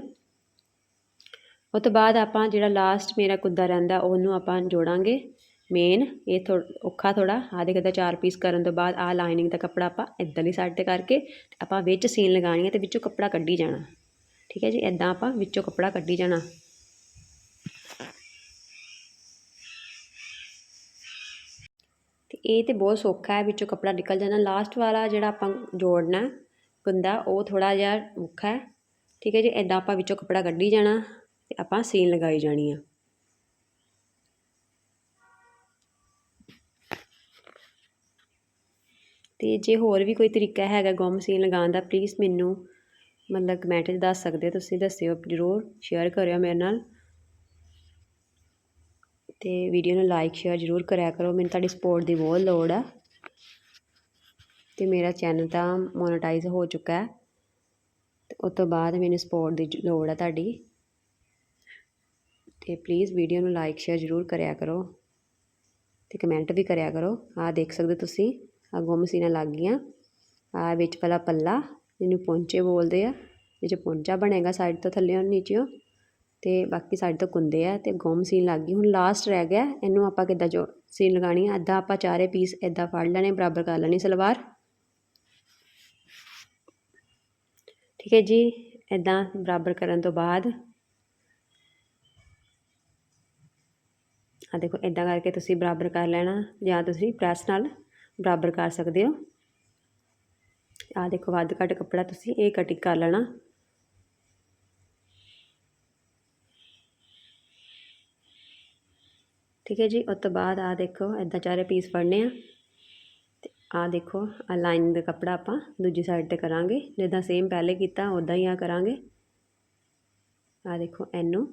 ਉਹ ਤੋਂ ਬਾਅਦ ਆਪਾਂ ਜਿਹੜਾ ਲਾਸਟ ਮੇਰਾ ਕੁੱਦਾ ਰਹਿੰਦਾ, ਉਹਨੂੰ ਆਪਾਂ ਜੋੜਾਂਗੇ। ਮੇਨ ਇਹ ਥੋੜਾ ਔਖਾ ਥੋੜਾ ਆ ਦੇਖਦਾ ਚਾਰ ਪੀਸ ਕਰਨ ਤੋਂ ਬਾਅਦ ਆ ਲਾਈਨਿੰਗ ਦਾ ਕੱਪੜਾ ਆਪਾਂ ਇੱਧਰਲੀ ਸਾਈਡ ਤੇ ਕਰਕੇ ਆਪਾਂ ਵਿੱਚ ਸੀਨ ਲਗਾਣੀ ਹੈ ਤੇ ਵਿੱਚੋਂ ਕੱਪੜਾ ਕੱਢੀ ਜਾਣਾ। ਠੀਕ ਹੈ ਜੀ? ਇਦਾਂ ਆਪਾਂ ਵਿੱਚੋਂ ਕੱਪੜਾ ਕੱਢੀ ਜਾਣਾ। ਤੇ ਇਹ ਤੇ ਬਹੁਤ ਸੌਖਾ ਹੈ, ਵਿੱਚੋਂ ਕੱਪੜਾ ਨਿਕਲ ਜਾਣਾ ਲਾਸਟ ਵਾਲਾ ਜਿਹੜਾ ਆਪਾਂ ਜੋੜਨਾ ਕੁੰਦਾ ਉਹ ਥੋੜਾ ਜਿਹਾ ਔਖਾ ਹੈ। ਠੀਕ ਹੈ ਜੀ? ਇਦਾਂ ਆਪਾਂ ਵਿੱਚੋਂ ਕੱਪੜਾ ਕੱਢੀ ਜਾਣਾ ਤੇ ਆਪਾਂ ਸੀਨ ਲਗਾਈ ਜਾਣੀ ਆ। ਅਤੇ ਜੇ ਹੋਰ ਵੀ ਕੋਈ ਤਰੀਕਾ ਹੈਗਾ ਗੁੰਮ ਮਸੀਨ ਲਗਾਉਣ ਦਾ ਪਲੀਜ਼ ਮੈਨੂੰ ਮਤਲਬ ਕਮੈਂਟ 'ਚ ਦੱਸ ਸਕਦੇ ਤੁਸੀਂ ਦੱਸਿਓ, ਜ਼ਰੂਰ ਸ਼ੇਅਰ ਕਰਿਓ ਮੇਰੇ ਨਾਲ। ਅਤੇ ਵੀਡੀਓ ਨੂੰ ਲਾਈਕ ਸ਼ੇਅਰ ਜ਼ਰੂਰ ਕਰਿਆ ਕਰੋ, ਮੈਨੂੰ ਤੁਹਾਡੀ ਸਪੋਰਟ ਦੀ ਬਹੁਤ ਲੋੜ ਆ। ਅਤੇ ਮੇਰਾ ਚੈਨਲ ਤਾਂ ਮੋਨੇਟਾਈਜ਼ ਹੋ ਚੁੱਕਾ ਹੈ। ਤੇ ਉਸ ਤੋਂ ਬਾਅਦ ਮੈਨੂੰ ਸਪੋਰਟ ਦੀ ਲੋੜ ਆ ਤੁਹਾਡੀ। ਤੇ ਪਲੀਜ਼ ਵੀਡੀਓ ਨੂੰ ਲਾਈਕ ਸ਼ੇਅਰ ਜ਼ਰੂਰ ਕਰਿਆ ਕਰੋ। ਤੇ ਕਮੈਂਟ ਵੀ ਕਰਿਆ ਕਰੋ। ਆ ਦੇਖ ਸਕਦੇ ਤੁਸੀਂ। ਆ ਗੁੰਮ ਸੀਨਾ ਲੱਗ ਗਈਆਂ। ਆ ਵਿੱਚ ਪਹਿਲਾਂ ਪੱਲਾ ਜਿਹਨੂੰ ਪੌਂਚੇ ਬੋਲਦੇ ਆ। ਇਹ 'ਚ ਪੌਂਚਾ ਬਣੇਗਾ ਸਾਈਡ ਤੋਂ ਥੱਲੇੋਂ ਨੀਚੇੋਂ ਤੇ ਬਾਕੀ ਸਾਈਡ ਤੋਂ ਕੁੰਦੇ ਆ ਤੇ ਗੁੰਮ ਸੀਨ ਲੱਗ ਗਈ। ਹੁਣ ਲਾਸਟ ਰਹਿ ਗਿਆ। ਇਹਨੂੰ ਆਪਾਂ ਕਿੱਦਾਂ ਜੋ ਸੀਨ ਲਗਾਣੀ ਆ? ਅੱਧਾ ਆਪਾਂ ਚਾਰੇ ਪੀਸ ਇਦਾਂ ਫੜ ਲੈਣੇ, ਬਰਾਬਰ ਕਰ ਲੈਣੀ ਸਲਵਾਰ। ਠੀਕ ਹੈ ਜੀ? ਇਦਾਂ ਬਰਾਬਰ ਕਰਨ ਤੋਂ ਬਾਅਦ ਆ ਦੇਖੋ ਇਦਾਂ ਕਰਕੇ ਤੁਸੀਂ ਬਰਾਬਰ ਕਰ ਲੈਣਾ ਜਾਂ ਤੁਸੀਂ ਪ੍ਰੈਸ ਨਾਲ ਬਰਾਬਰ ਕਰ ਸਕਦੇ ਹੋ। ਆ ਦੇਖੋ ਵੱਧ ਘੱਟ ਕੱਪੜਾ ਤੁਸੀਂ ਇਹ ਕਟਿੰਗ ਕਰ ਲੈਣਾ। ਠੀਕ ਹੈ ਜੀ, ਉਸ ਤੋਂ ਬਾਅਦ ਆ ਦੇਖੋ ਇਦਾਂ ਚਾਰੇ ਪੀਸ ਫੜਨੇ ਆ। ਤੇ ਆ ਦੇਖੋ ਆ ਲਾਈਨਿੰਗ ਦਾ ਕੱਪੜਾ ਆਪਾਂ ਦੂਜੀ ਸਾਈਡ ਤੇ ਕਰਾਂਗੇ। ਜਿੱਦਾਂ ਸੇਮ ਪਹਿਲੇ ਕੀਤਾ ਉਦਾਂ ਹੀ ਆ ਕਰਾਂਗੇ। ਆ ਦੇਖੋ ਇਹਨੂੰ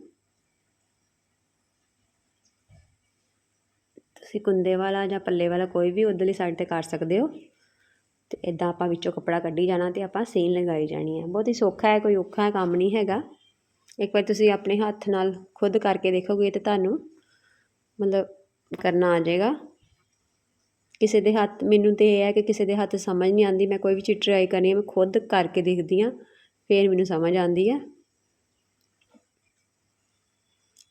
ਤੁਸੀਂ ਕੁੰਦੇ ਵਾਲਾ ਜਾਂ ਪੱਲੇ ਵਾਲਾ ਕੋਈ ਵੀ ਉਧਰਲੀ ਸਾਈਡ ਤੇ ਕਰ ਸਕਦੇ ਹੋ। ਤੇ ਇਦਾਂ ਆਪਾਂ ਵਿੱਚੋਂ ਕੱਪੜਾ ਕੱਢੀ ਜਾਣਾ ਤੇ ਆਪਾਂ ਸੀਨ ਲਗਾਈ ਜਾਣੀ ਹੈ ਬਹੁਤ ਹੀ ਸੌਖਾ ਹੈ, ਕੋਈ ਔਖਾ ਕੰਮ ਨਹੀਂ ਹੈਗਾ। ਇੱਕ ਵਾਰ ਤੁਸੀਂ ਆਪਣੇ ਹੱਥ ਨਾਲ ਖੁਦ ਕਰਕੇ ਦੇਖੋਗੇ ਤੇ ਤੁਹਾਨੂੰ ਮਤਲਬ ਕਰਨਾ ਆ ਜਾਏਗਾ। ਕਿਸੇ ਦੇ ਹੱਥ, ਮੈਨੂੰ ਤੇ ਇਹ ਹੈ ਕਿ ਕਿਸੇ ਦੇ ਹੱਥ ਸਮਝ ਨਹੀਂ ਆਉਂਦੀ, ਮੈਂ ਕੋਈ ਵੀ ਚੀਜ਼ ਟਰਾਈ ਕਰਨੀ ਹੈ ਮੈਂ ਖੁਦ ਕਰਕੇ ਦੇਖਦੀ ਹਾਂ, ਫਿਰ ਮੈਨੂੰ ਸਮਝ ਆਉਂਦੀ ਹੈ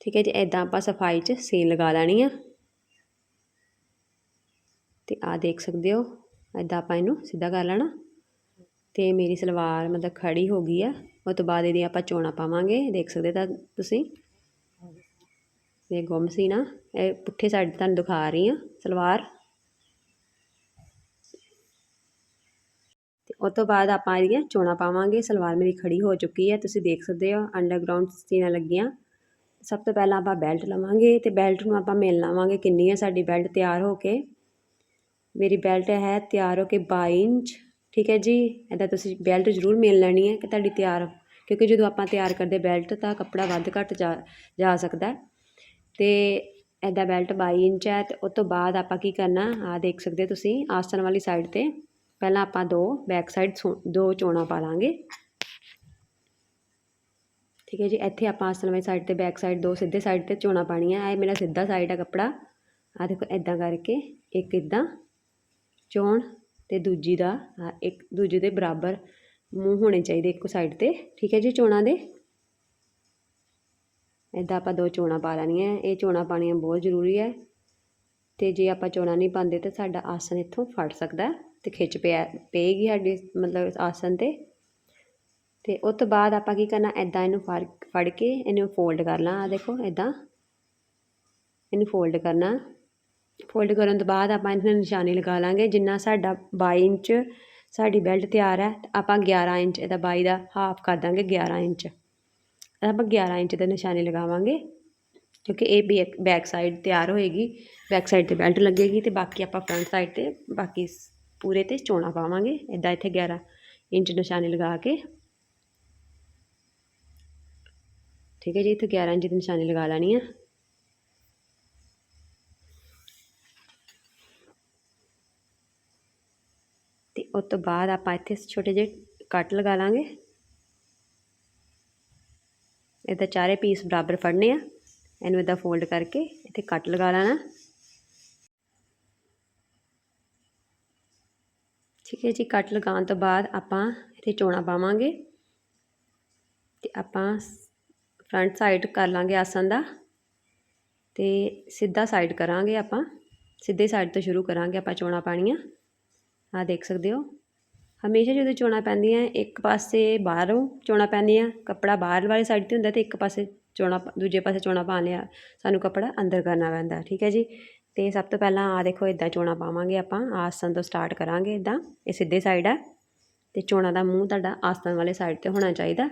ਠੀਕ ਹੈ ਜੀ ਇਦਾਂ ਆਪਾਂ ਸਫ਼ਾਈ 'ਚ ਸੀਨ ਲਗਾ ਲੈਣੀ ਆ। ਤੇ ਆ ਦੇਖ ਸਕਦੇ ਹੋ ਇਦਾਂ ਆਪਾਂ ਇਹਨੂੰ ਸਿੱਧਾ ਕਰ ਲੈਣਾ। ਤੇ ਮੇਰੀ ਸਲਵਾਰ ਮਤਲਬ ਖੜੀ ਹੋ ਗਈ ਆ ਉਸ ਤੋਂ ਬਾਅਦ ਇਹਦੀ ਆਪਾਂ ਚੋਣਾ ਪਾਵਾਂਗੇ, ਦੇਖ ਸਕਦੇ ਤਾਂ ਤੁਸੀਂ। ਇਹ ਗੁੰਮ ਸੀ ਨਾ, ਇਹ ਪੁੱਠੇ ਸਾਈਡ ਤੁਹਾਨੂੰ ਦਿਖਾ ਰਹੀ ਆ ਸਲਵਾਰ। ਤੇ ਉਸ ਤੋਂ ਬਾਅਦ ਆਪਾਂ ਇਹਦੀਆਂ ਚੋਣਾ ਪਾਵਾਂਗੇ, ਸਲਵਾਰ ਮੇਰੀ ਖੜੀ ਹੋ ਚੁੱਕੀ ਹੈ ਤੁਸੀਂ ਦੇਖ ਸਕਦੇ ਹੋ ਅੰਡਰਗਰਾਉਂਡ ਸੀਨਾ ਲੱਗੀਆਂ। ਸਭ ਤੋਂ ਪਹਿਲਾਂ ਆਪਾਂ ਬੈਲਟ ਲਵਾਂਗੇ ਤੇ ਬੈਲਟ ਨੂੰ ਆਪਾਂ ਮਿਲ ਲਾਵਾਂਗੇ, ਕਿੰਨੀ ਹੈ ਸਾਡੀ ਬੈਲਟ ਤਿਆਰ ਹੋ ਕੇ। ਮੇਰੀ ਬੈਲਟ ਹੈ ਤਿਆਰ ਹੋ ਕੇ 22 ਇੰਚ। ਠੀਕ ਹੈ ਜੀ? ਇਹਦਾ ਤੁਸੀਂ ਬੈਲਟ ਜ਼ਰੂਰ ਮਿਲ ਲੈਣੀ ਹੈ ਕਿ ਤੁਹਾਡੀ ਤਿਆਰ ਕਿਉਂਕਿ ਜਦੋਂ ਆਪਾਂ ਤਿਆਰ ਕਰਦੇ ਬੈਲਟ ਤਾਂ ਕੱਪੜਾ ਵੱਧ ਘੱਟ ਜਾ ਜਾ ਸਕਦਾ ਤੇ ਇਹਦਾ ਬੈਲਟ 22 ਇੰਚ ਹੈ ਤੇ ਉਸ ਤੋਂ ਬਾਅਦ ਆਪਾਂ ਕੀ ਕਰਨਾ ਆ ਦੇਖ ਸਕਦੇ ਤੁਸੀਂ ਆਸਣ ਵਾਲੀ ਸਾਈਡ ਤੇ। ਪਹਿਲਾਂ ਆਪਾਂ ਦੋ ਬੈਕ ਸਾਈਡ ਦੋ ਚੋਣਾ ਪਾ ਲਾਂਗੇ। ਠੀਕ ਹੈ ਜੀ? ਇੱਥੇ ਆਪਾਂ ਆਸਣ ਵਾਲੀ ਸਾਈਡ ਤੇ ਬੈਕ ਸਾਈਡ ਦੋ ਸਿੱਧੇ ਸਾਈਡ ਤੇ ਚੋਣਾ ਪਾਣੀਆਂ ਇਹ ਮੇਰਾ ਸਿੱਧਾ ਸਾਈਡ ਹੈ ਕੱਪੜਾ। ਆ ਦੇਖੋ ਇਦਾਂ ਕਰਕੇ, ਇੱਕ ਇਦਾਂ ਚੋਣ ਅਤੇ ਦੂਜੀ ਦਾ ਇੱਕ ਦੂਜੇ ਦੇ ਬਰਾਬਰ ਮੂੰਹ ਹੋਣੇ ਚਾਹੀਦੇ ਇੱਕੋ ਸਾਈਡ ਤੇ। ਠੀਕ ਹੈ ਜੀ ਚੋਣਾਂ ਦੇ? ਇਦਾਂ ਆਪਾਂ ਦੋ ਚੋਣਾਂ ਪਾ ਲੈਣੀਆਂ, ਇਹ ਚੋਣਾਂ ਪਾਣੀਆਂ ਬਹੁਤ ਜ਼ਰੂਰੀ ਹੈ। ਤੇ ਜੇ ਆਪਾਂ ਚੋਣਾਂ ਨਹੀਂ ਪਾਉਂਦੇ ਤਾਂ ਸਾਡਾ ਆਸਨ ਇੱਥੋਂ ਫੜ ਸਕਦਾ ਤੇ ਖਿੱਚ ਪਿਆ, ਪਏਗੀ ਸਾਡੀ ਮਤਲਬ ਆਸਨ ਤੇ। ਤੇ ਉਸ ਤੋਂ ਬਾਅਦ ਆਪਾਂ ਕੀ ਕਰਨਾ ਐਦਾਂ ਇਹਨੂੰ ਫੜ ਫੜ ਕੇ ਇਹਨੂੰ ਫੋਲਡ ਕਰ ਲਾਂ। ਆ ਦੇਖੋ ਐਦਾਂ ਇਹਨੂੰ ਫੋਲਡ ਕਰਨਾ। ਫੋਲਡ ਕਰਨ ਤੋਂ ਬਾਅਦ ਆਪਾਂ ਇਹਨਾਂ ਨਿਸ਼ਾਨੀ ਲਗਾ ਲਾਂਗੇ। ਜਿੰਨਾ ਸਾਡਾ 22 ਇੰਚ ਸਾਡੀ ਬੈਲਟ ਤਿਆਰ ਹੈ ਆਪਾਂ 11 ਇੰਚ ਇਹਦਾ 22 ਦਾ ਹਾਫ ਕਰ ਦਾਂਗੇ 11 ਇੰਚ। ਆਪਾਂ 11 ਇੰਚ ਦੇ ਨਿਸ਼ਾਨੇ ਲਗਾਵਾਂਗੇ ਕਿਉਂਕਿ ਇਹ ਬੈਕ ਸਾਈਡ ਤਿਆਰ ਹੋਏਗੀ। ਬੈਕ ਸਾਈਡ ਤੇ ਬੈਲਟ ਲੱਗੇਗੀ ਤੇ ਬਾਕੀ ਆਪਾਂ ਫਰੰਟ ਸਾਈਡ ਤੇ ਬਾਕੀ ਪੂਰੇ ਤੇ ਚੋਣਾ ਪਾਵਾਂਗੇ। ਇਦਾਂ ਇੱਥੇ 11 ਇੰਚ ਨਿਸ਼ਾਨੇ ਲਗਾ ਕੇ। ਠੀਕ ਹੈ ਜੀ, ਇੱਥੇ 11 ਇੰਚ ਦੀ ਨਿਸ਼ਾਨੀ ਲਗਾ ਲੈਣੀ ਆ। ਉਸ ਤੋਂ ਬਾਅਦ ਆਪਾਂ ਇੱਥੇ ਛੋਟੇ ਜਿਹੇ ਕੱਟ ਲਗਾ ਲਾਂਗੇ। ਇਹਦਾ ਚਾਰੇ ਪੀਸ ਬਰਾਬਰ ਫੜਨੇ ਆ। ਇਹਨੂੰ ਇਦਾਂ ਫੋਲਡ ਕਰਕੇ ਇੱਥੇ ਕੱਟ ਲਗਾ ਲੈਣਾ। ਠੀਕ ਹੈ ਜੀ, ਕੱਟ ਲਗਾਉਣ ਤੋਂ ਬਾਅਦ ਆਪਾਂ ਇੱਥੇ ਚੋਣਾ ਪਾਵਾਂਗੇ ਤੇ ਆਪਾਂ ਫਰੰਟ ਸਾਈਡ ਕਰ ਲਾਂਗੇ ਆਸਨ ਦਾ ਤੇ ਸਿੱਧਾ ਸਾਈਡ ਕਰਾਂਗੇ ਆਪਾਂ। ਸਿੱਧੇ ਸਾਈਡ ਤੋਂ ਸ਼ੁਰੂ ਕਰਾਂਗੇ ਆਪਾਂ ਚੋਣਾ ਪਾਣੀਆਂ ਆ ਦੇਖ ਸਕਦੇ ਹੋ। ਹਮੇਸ਼ਾ ਜਦੋਂ ਚੋਣਾ ਪੈਂਦੀਆਂ, ਇੱਕ ਪਾਸੇ ਬਾਹਰੋਂ ਚੋਣਾ ਪੈਂਦੀਆਂ, ਕੱਪੜਾ ਬਾਹਰ ਵਾਲੀ ਸਾਈਡ ਤੇ ਹੁੰਦਾ ਤੇ ਇੱਕ ਪਾਸੇ ਚੋਣਾ ਦੂਜੇ ਪਾਸੇ ਚੋਣਾ ਪਾ ਲਿਆ, ਸਾਨੂੰ ਕੱਪੜਾ ਅੰਦਰ ਕਰਨਾ ਪੈਂਦਾ, ਠੀਕ ਹੈ ਜੀ? ਤੇ ਸਭ ਤੋਂ ਪਹਿਲਾਂ ਆ ਦੇਖੋ ਇਦਾਂ ਚੋਣਾ ਪਾਵਾਂਗੇ ਆਪਾਂ ਆਸਨ ਤੋਂ ਸਟਾਰਟ ਕਰਾਂਗੇ ਇਦਾਂ ਇਹ ਸਿੱਧੇ ਸਾਈਡ ਹੈ ਤੇ ਚੋਣਾ ਦਾ ਮੂੰਹ ਤੁਹਾਡਾ ਆਸਨ ਵਾਲੇ ਸਾਈਡ ਤੇ ਹੋਣਾ ਚਾਹੀਦਾ।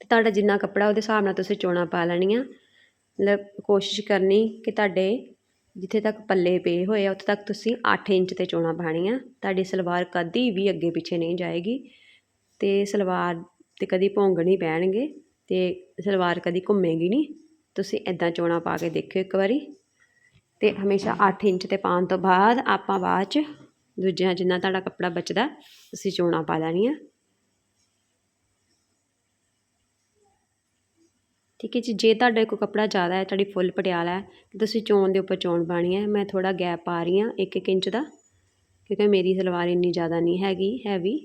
ਤੇ ਤੁਹਾਡਾ ਜਿੰਨਾ ਕੱਪੜਾ ਉਹਦੇ ਹਿਸਾਬ ਨਾਲ ਤੁਸੀਂ ਚੋਣਾ ਪਾ ਲੈਣੀਆਂ, ਮਤਲਬ ਕੋਸ਼ਿਸ਼ ਕਰਨੀ ਕਿ ਤੁਹਾਡੇ ਜਿੱਥੇ ਤੱਕ ਪੱਲੇ ਪਏ ਹੋਏ ਆ, ਉੱਥੇ ਤੱਕ ਤੁਸੀਂ 8 ਇੰਚ ਤੇ ਚੋਣਾ ਪਾਣੀਆਂ ਤੁਹਾਡੀ ਸਲਵਾਰ ਕਦੀ ਵੀ ਅੱਗੇ ਪਿੱਛੇ ਨਹੀਂ ਜਾਏਗੀ ਤੇ ਸਲਵਾਰ ਤੇ ਕਦੀ ਭੌਂਗ ਨਹੀਂ ਪੈਣਗੇ ਤੇ ਸਲਵਾਰ ਕਦੀ ਘੁੰਮੇਗੀ ਨਹੀਂ। ਤੁਸੀਂ ਇਦਾਂ ਚੋਣਾ ਪਾ ਕੇ ਦੇਖਿਓ ਇੱਕ ਵਾਰੀ ਤੇ ਹਮੇਸ਼ਾ 8 ਇੰਚ ਤੇ ਪਾਉਣ ਤੋਂ ਬਾਅਦ ਆਪਾਂ ਬਾਅਦ ਚ ਦੂਜਿਆਂ ਜਿੰਨਾ ਤੁਹਾਡਾ ਕੱਪੜਾ ਬਚਦਾ, ਤੁਸੀਂ ਚੋਣਾ ਪਾ ਲੈਣੀਆਂ। ਠੀਕ ਹੈ ਜੀ, ਜੇ ਤੁਹਾਡੇ ਕੋਲ ਕੱਪੜਾ ਜ਼ਿਆਦਾ ਹੈ, ਤੁਹਾਡੀ ਫੁੱਲ ਪਟਿਆਲਾ ਹੈ ਤੁਸੀਂ ਚੋਣ ਦੇ ਉੱਪਰ ਚੋਣ ਪਾਣੀ ਹੈ। ਮੈਂ ਥੋੜ੍ਹਾ ਗੈਪ ਪਾ ਰਹੀ ਹਾਂ 1-1 ਇੰਚ ਦਾ, ਕਿਉਂਕਿ ਮੇਰੀ ਸਲਵਾਰ ਇੰਨੀ ਜ਼ਿਆਦਾ ਨਹੀਂ ਹੈਗੀ ਹੈਵੀ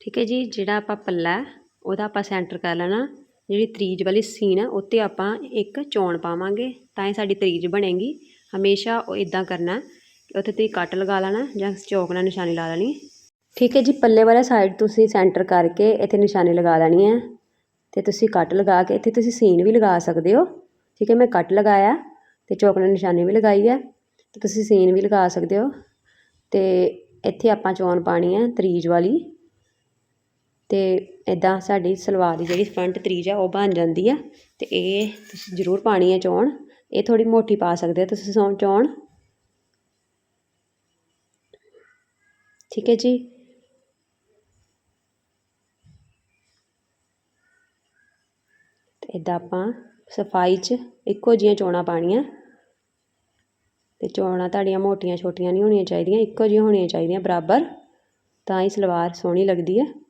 ਠੀਕ ਹੈ ਜੀ, ਜਿਹੜਾ ਆਪਾਂ ਪੱਲਾ ਉਹਦਾ ਆਪਾਂ ਸੈਂਟਰ ਕਰ ਲੈਣਾ। ਜਿਹੜੀ ਤਰੀਜ ਵਾਲੀ ਸੀਨ ਹੈ, ਉੱਤੇ ਆਪਾਂ ਇੱਕ ਚੋਣ ਪਾਵਾਂਗੇ, ਤਾਂ ਹੀ ਸਾਡੀ ਤਰੀਜ ਬਣੇਗੀ। ਹਮੇਸ਼ਾ ਉਹ ਇਦਾਂ ਕਰਨਾ ਉੱਥੇ ਤੁਸੀਂ ਕੱਟ ਲਗਾ ਲੈਣਾ ਜਾਂ ਚੌਕ ਨਾਲ ਨਿਸ਼ਾਨੀ ਲਾ ਲੈਣੀ ਠੀਕ ਹੈ ਜੀ, ਪੱਲੇ ਵਾਲਾ ਸਾਈਡ ਤੁਸੀਂ ਸੈਂਟਰ ਕਰਕੇ ਇੱਥੇ ਨਿਸ਼ਾਨੀ ਲਗਾ ਲੈਣੀ ਹੈ। ਤੇ ਤੁਸੀਂ ਕੱਟ ਲਗਾ ਕੇ ਇੱਥੇ ਤੁਸੀਂ ਸੀਨ ਵੀ ਲਗਾ ਸਕਦੇ ਹੋ। ਠੀਕ ਹੈ, ਮੈਂ ਕੱਟ ਲਗਾਇਆ ਤੇ ਚੌਕ ਨਾਲ ਨਿਸ਼ਾਨੀ ਵੀ ਲਗਾਈ ਹੈ। ਤੇ ਤੁਸੀਂ ਸੀਨ ਵੀ ਲਗਾ ਸਕਦੇ ਹੋ। ਤੇ ਇੱਥੇ ਆਪਾਂ ਚੋਣ ਪਾਣੀ ਹੈ ਤਰੀਜ ਵਾਲੀ। ਅਤੇ ਇੱਦਾਂ ਸਾਡੀ ਸਲਵਾਰ ਦੀ ਜਿਹੜੀ ਫਰੰਟ ਤਰੀਜ ਆ, ਉਹ ਬਣ ਜਾਂਦੀ ਆ ਅਤੇ ਇਹ ਤੁਸੀਂ ਜ਼ਰੂਰ ਪਾਣੀ ਹੈ ਚੋਣ। ਇਹ ਥੋੜ੍ਹੀ ਮੋਟੀ ਪਾ ਸਕਦੇ ਹੋ ਤੁਸੀਂ ਸੌ ਚੋਣ। ਠੀਕ ਹੈ ਜੀ। ਤੇ ਇਦਾਂ ਆਪਾਂ ਸਫ਼ਾਈ 'ਚ ਇੱਕੋ ਜੀਆਂ ਚੋਣਾਂ ਪਾਣੀਆਂ। ਤੇ ਚੋਣਾਂ ਤੁਹਾਡੀਆਂ ਮੋਟੀਆਂ ਛੋਟੀਆਂ ਨਹੀਂ ਹੋਣੀਆਂ ਚਾਹੀਦੀਆਂ, ਇੱਕੋ ਜਿਹੀਆਂ ਹੋਣੀਆਂ ਚਾਹੀਦੀਆਂ, ਬਰਾਬਰ। ਤਾਂ ਹੀ ਸਲਵਾਰ ਸੋਹਣੀ ਲੱਗਦੀ ਹੈ